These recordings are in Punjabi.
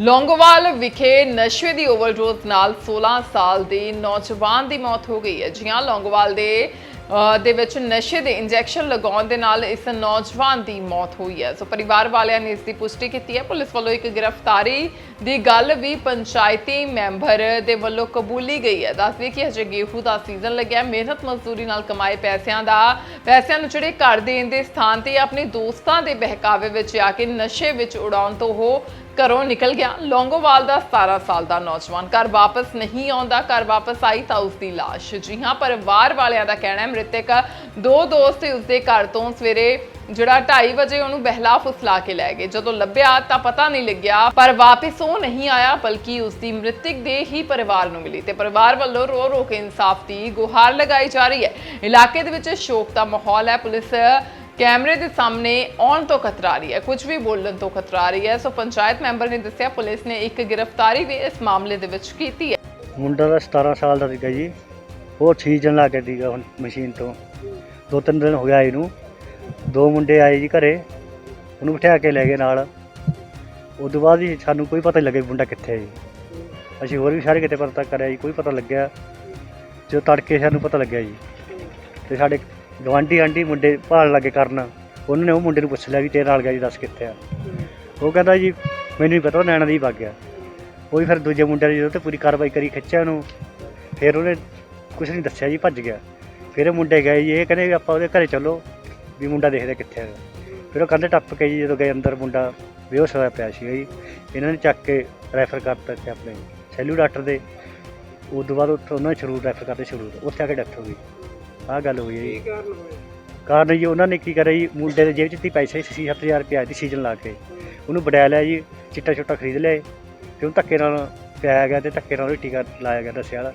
ਲੌਂਗੋਵਾਲ ਵਿਖੇ ਨਸ਼ੇ ਦੀ ਓਵਰਡੋਜ਼ ਨਾਲ 16 ਸਾਲ ਦੇ ਨੌਜਵਾਨ ਦੀ ਮੌਤ ਹੋ ਗਈ ਹੈ। ਜੀ ਹਾਂ ਲੌਂਗੋਵਾਲ ਦੇ ਦੇ ਵਿੱਚ ਨਸ਼ੇ ਦੇ ਇੰਜੈਕਸ਼ਨ ਲਗਾਉਣ ਦੇ ਨਾਲ ਇਸ ਨੌਜਵਾਨ ਦੀ ਮੌਤ ਹੋਈ ਹੈ। ਸੋ ਪਰਿਵਾਰ ਵਾਲਿਆਂ ਨੇ ਇਸ ਦੀ ਪੁਸ਼ਟੀ ਕੀਤੀ ਹੈ। ਪੁਲਿਸ ਵੱਲੋਂ ਇੱਕ ਗ੍ਰਿਫਤਾਰੀ ਦੀ ਗੱਲ ਵੀ ਪੰਚਾਇਤੀ ਮੈਂਬਰ ਦੇ ਵੱਲੋਂ ਕਬੂਲੀ ਗਈ ਹੈ। ਦੱਸਦੇ ਕਿ ਹਜੇ ਗੇਹੂ ਦਾ ਸੀਜ਼ਨ ਲੱਗਿਆ। ਮਿਹਨਤ ਮਜ਼ਦੂਰੀ ਨਾਲ ਕਮਾਏ ਪੈਸਿਆਂ ਦਾ, ਪੈਸਿਆਂ ਨੂੰ ਜਿਹੜੇ ਘਰ ਦੇਣ ਦੇ ਸਥਾਨ ਤੇ ਆਪਣੇ ਦੋਸਤਾਂ ਦੇ ਬਹਿਕਾਵੇ ਵਿੱਚ ਆ ਕੇ ਨਸ਼ੇ ਵਿੱਚ ਉਡਾਉਣ ਤੋਂ ਉਹ ਘਰੋਂ ਨਿਕਲ ਗਿਆ। ਲੌਂਗੋਵਾਲ ਦਾ 17 ਸਾਲ ਦਾ ਨੌਜਵਾਨ ਘਰ ਵਾਪਸ ਨਹੀਂ ਆਉਂਦਾ। ਘਰ ਵਾਪਸ ਆਈ ਤਾਂ ਉਸ ਦੀ ਲਾਸ਼। ਜੀ ਹਾਂ, ਪਰਿਵਾਰ ਵਾਲਿਆਂ ਦਾ ਕਹਿਣਾ ਹੈ, ਮ੍ਰਿਤਕ ਦੋ ਦੋਸਤ ਉਸ ਦੇ ਘਰ ਤੋਂ ਸਵੇਰੇ ਜਿਹੜਾ 2:30 ਵਜੇ ਉਹਨੂੰ ਬਹਿਲਾ ਫੁਸਲਾ ਕੇ ਲੈ ਗਏ। ਜਦੋਂ ਲੱਭਿਆ ਤਾਂ ਪਤਾ ਨਹੀਂ ਲੱਗਿਆ, ਪਰ ਵਾਪਸ ਉਹ ਨਹੀਂ ਆਇਆ, ਬਲਕਿ ਉਸ ਦੀ ਮ੍ਰਿਤਕ ਦੇ ਹੀ ਪਰਿਵਾਰ ਨੂੰ ਮਿਲੀ। ਤੇ ਪਰਿਵਾਰ ਵੱਲੋਂ ਰੋ ਰੋ ਕੇ ਇਨਸਾਫ ਦੀ ਗੁਹਾਰ ਲਗਾਈ ਜਾ ਰਹੀ ਹੈ। ਇਲਾਕੇ ਦੇ ਵਿੱਚ ਸ਼ੋਕ ਦਾ ਮਾਹੌਲ ਹੈ। ਪੁਲਿਸ ਕੈਮਰੇ ਦੇ ਸਾਹਮਣੇ ਆਉਣ ਤੋਂ ਕਤਰਾ ਰਹੀ ਹੈ, ਕੁਝ ਵੀ ਬੋਲਣ ਤੋਂ ਕਤਰਾ ਰਹੀ ਹੈ। ਸੋ ਪੰਚਾਇਤ ਮੈਂਬਰ ਨੇ ਦੱਸਿਆ, ਪੁਲਿਸ ਨੇ ਇੱਕ ਗ੍ਰਿਫਤਾਰੀ ਵੀ ਇਸ ਮਾਮਲੇ ਦੇ ਵਿੱਚ ਕੀਤੀ ਹੈ। ਮੁੰਡਾ ਦਾ 17 ਸਾਲ ਦਾ ਸੀਗਾ ਜੀ। ਉਹ ਸੀਜਨ ਲੱਗ ਗਿਆ ਸੀਗਾ ਹੁਣ ਮਸ਼ੀਨ ਤੋਂ। ਦੋ ਤਿੰਨ ਦਿਨ ਹੋ ਗਿਆ ਇਹਨੂੰ। ਦੋ ਮੁੰਡੇ ਆਏ ਜੀ ਘਰੇ। ਉਹਨੂੰ ਬਿਠਾ ਕੇ ਲੈ ਗਏ ਨਾਲ। ਉਸ ਤੋਂ ਬਾਅਦ ਹੀ ਸਾਨੂੰ ਕੋਈ ਪਤਾ ਨਹੀਂ ਲੱਗਿਆ ਵੀ ਮੁੰਡਾ ਕਿੱਥੇ ਹੈ ਜੀ। ਅਸੀਂ ਹੋਰ ਵੀ ਸਾਰੇ ਕਿਤੇ ਪਤਾ ਕਰਿਆ ਜੀ, ਕੋਈ ਪਤਾ ਲੱਗਿਆ। ਜੋ ਤੜਕੇ ਸਾਨੂੰ ਪਤਾ ਲੱਗਿਆ ਜੀ। ਤੇ ਸਾਡੇ ਗਵਾਂਢੀ ਆਂਢੀ ਮੁੰਡੇ ਭਾਲ ਲੱਗੇ ਕਰਨ, ਉਹਨਾਂ ਨੇ ਉਹ ਮੁੰਡੇ ਨੂੰ ਪੁੱਛ ਲਿਆ ਵੀ ਤੇਰੇ ਨਾਲ ਗਿਆ ਜੀ ਦੱਸ ਕਿੱਥੇ ਆ? ਉਹ ਕਹਿੰਦਾ ਜੀ, ਮੈਨੂੰ ਨਹੀਂ ਪਤਾ, ਉਹ ਨੈਣਾ ਦੀ ਵਗ ਗਿਆ। ਉਹ ਵੀ ਫਿਰ ਦੂਜੇ ਮੁੰਡੇ ਨੇ ਜਦੋਂ ਤੇ ਪੂਰੀ ਕਾਰਵਾਈ ਕਰੀ, ਖਿੱਚਿਆ ਉਹਨੂੰ। ਫਿਰ ਉਹਨੇ ਕੁਝ ਨਹੀਂ ਦੱਸਿਆ ਜੀ, ਭੱਜ ਗਿਆ। ਫਿਰ ਇਹ ਮੁੰਡੇ ਗਏ ਜੀ, ਇਹ ਕਹਿੰਦੇ ਵੀ ਆਪਾਂ ਉਹਦੇ ਘਰੇ ਚੱਲੋ, ਵੀ ਮੁੰਡਾ ਦੇਖਦੇ ਕਿੱਥੇ ਹੈਗਾ ਫਿਰ ਉਹ ਕੰਧ ਟੱਪ ਕੇ ਜੀ, ਜਦੋਂ ਗਏ ਅੰਦਰ, ਮੁੰਡਾ ਬੇਹੋਸ਼ ਹੋਇਆ ਪਿਆ ਸੀ ਜੀ। ਇਹਨਾਂ ਨੇ ਚੱਕ ਕੇ ਰੈਫਰ ਕਰਤਾ ਤੇ ਆਪਣੇ। ਸੈਲੂ ਡਾਕਟਰ ਦੇ। ਉਸ ਤੋਂ ਬਾਅਦ ਉੱਥੋਂ ਉਹਨਾਂ ਨੇ ਸ਼ੁਰੂ ਰੈਫਰ ਕਰਤੇ ਸ਼ੁਰੂ ਉੱਥੇ ਆ ਕੇ ਡੈਥ ਹੋ ਗਈ। ਆਹ ਗੱਲ ਹੋਈ ਹੈ ਜੀ। ਕਾਰਨ ਹੋਇਆ? ਕਾਰਨ ਜੀ ਉਹਨਾਂ ਨੇ ਕੀ ਕਰਿਆ ਜੀ ਮੁੰਡੇ ਦੇ ਜੇਬ 'ਚ ਤੀ ਪੈਸੇ ਸੀ 7000 ਰੁਪਏ ਆਏ ਸੀ ਸੀਜ਼ਨ ਲਾ ਕੇ। ਉਹਨੂੰ ਵਡਿਆ ਲਿਆ ਜੀ ਚਿੱਟਾ ਛੋਟਾ ਖਰੀਦ ਲਿਆ ਤੇ ਉਹਨੂੰ ਧੱਕੇ ਨਾਲ ਪਿਆਇਆ ਗਿਆ ਤੇ ਧੱਕੇ ਨਾਲ ਉਹਨੂੰ ਟੀਕਾ ਲਾਇਆ ਗਿਆ ਦੱਸਿਆ ਵਾਲਾ।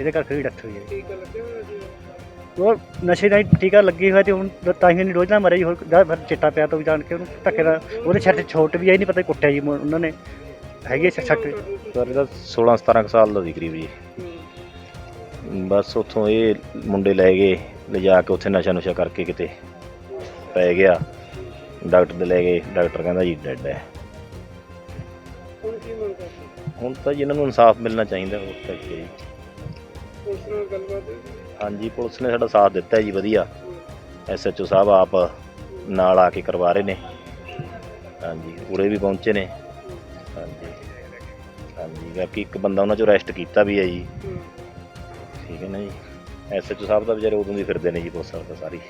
ਇਹਦੇ ਕਰਕੇ ਉਹਦੀ ਡੈਥ ਹੋਈ ਹੈ ਟੀਕਾ ਲੱਗਿਆ ਹੋਇਆ ਸੀ? ਉਹ ਨਸ਼ੇ ਦਾ ਹੀ ਟੀਕਾ ਲੱਗੀ ਹੋਇਆ ਤੇ ਹੁਣ ਤਾਂ ਹੀ ਨਹੀਂ ਰੋਜ਼ ਨਾ ਮਰਿਆ ਜੀ। ਹੋਰ ਜਦ ਫਿਰ ਚਿੱਟਾ ਪਿਆ ਤੋਂ ਵੀ ਜਾਣ ਕੇ ਉਹਨੂੰ ਧੱਕੇ ਨਾਲ ਉਹਦੇ ਸਿਰ ਤੇ ਛੋਟ ਵੀ ਆਈ ਨਹੀਂ ਪਤਾ ਕੁੱਟਿਆ ਜੀ। ਮੁੰ- ਉਹਨਾਂ ਨੇ ਹੈਗੇ ਸੱਟ ਸਰ ਇਹਦਾ 16 17 ਕੁ ਸਾਲ ਦਾ ਸੀ ਕਰੀਬ ਜੀ। ਬਸ ਉੱਥੋਂ ਇਹ ਮੁੰਡੇ ਲੈ ਗਏ ਲਿਜਾ ਕੇ ਉੱਥੇ ਨਸ਼ਾ ਨੁਸ਼ਾ ਕਰਕੇ ਕਿਤੇ ਪੈ ਗਿਆ। ਡਾਕਟਰ ਦੇ ਲੈ ਗਏ ਡਾਕਟਰ ਕਹਿੰਦਾ ਜੀ ਡੈਡ ਹੈ। ਹੁਣ ਕੀ ਮੰਗ ਕਰਦੇ ਹੁਣ ਤਾਂ ਜੀ ਇਹਨਾਂ ਨੂੰ ਇਨਸਾਫ ਮਿਲਣਾ ਚਾਹੀਦਾ ਹੋਰ ਤਾਂ ਕੀ ਹੈ ਜੀ ਪੁਲਿਸ ਨਾਲ ਗੱਲਬਾਤ ਹੋਈ? ਹਾਂਜੀ ਪੁਲਿਸ ਨੇ ਸਾਡਾ ਸਾਥ ਦਿੱਤਾ ਹੈ ਜੀ ਵਧੀਆ। ਐਸਐਚਓ ਸਾਹਿਬ ਆਪ ਨਾਲ ਆ ਕੇ ਕਰਵਾ ਰਹੇ ਨੇ। ਹਾਂਜੀ ਉਰੇ ਵੀ ਪਹੁੰਚੇ ਨੇ। ਹਾਂਜੀ। ਹਾਂਜੀ ਬਾਕੀ ਇੱਕ ਬੰਦਾ ਉਹਨਾਂ ਚੋਂ ਅਰੈਸਟ ਕੀਤਾ ਵੀ ਹੈ ਜੀ। ਹੂੰ। ਠੀਕ ਹੈ ਨਾ ਜੀ। ਐਸਐਚਓ ਸਾਹਿਬ ਤਾਂ ਵਿਚਾਰੇ ਉਦੋਂ ਦੀ ਫਿਰਦੇ ਨੇ ਜੀ, ਪੁਲਿਸ ਸਾਹਿਬ ਤਾਂ ਸਾਰੀ।